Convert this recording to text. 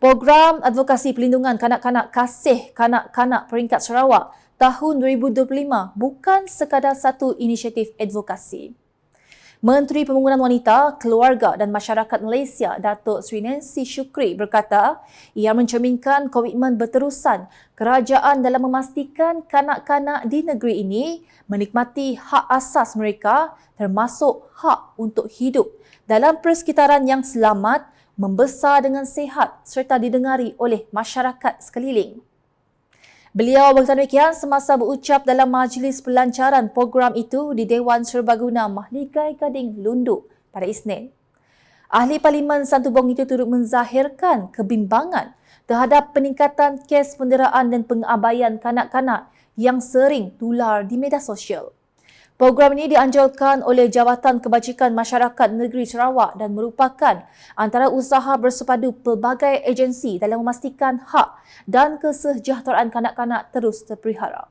Program Advokasi Pelindungan Kanak-Kanak Kasih Kanak-Kanak Peringkat Sarawak tahun 2025 bukan sekadar satu inisiatif advokasi. Menteri Pembangunan Wanita, Keluarga dan Masyarakat Malaysia, Datuk Sri Nancy Shukri berkata, ia mencerminkan komitmen berterusan kerajaan dalam memastikan kanak-kanak di negeri ini menikmati hak asas mereka termasuk hak untuk hidup dalam persekitaran yang selamat, membesar dengan sehat serta didengari oleh masyarakat sekeliling. Beliau berkata demikian semasa berucap dalam majlis pelancaran program itu di Dewan Serbaguna Mahligai Gading Lundu pada Isnin. Ahli Parlimen Santubong itu turut menzahirkan kebimbangan terhadap peningkatan kes penderaan dan pengabaian kanak-kanak yang sering tular di media sosial. Program ini dianjurkan oleh Jabatan Kebajikan Masyarakat Negeri Sarawak dan merupakan antara usaha bersepadu pelbagai agensi dalam memastikan hak dan kesejahteraan kanak-kanak terus terpelihara.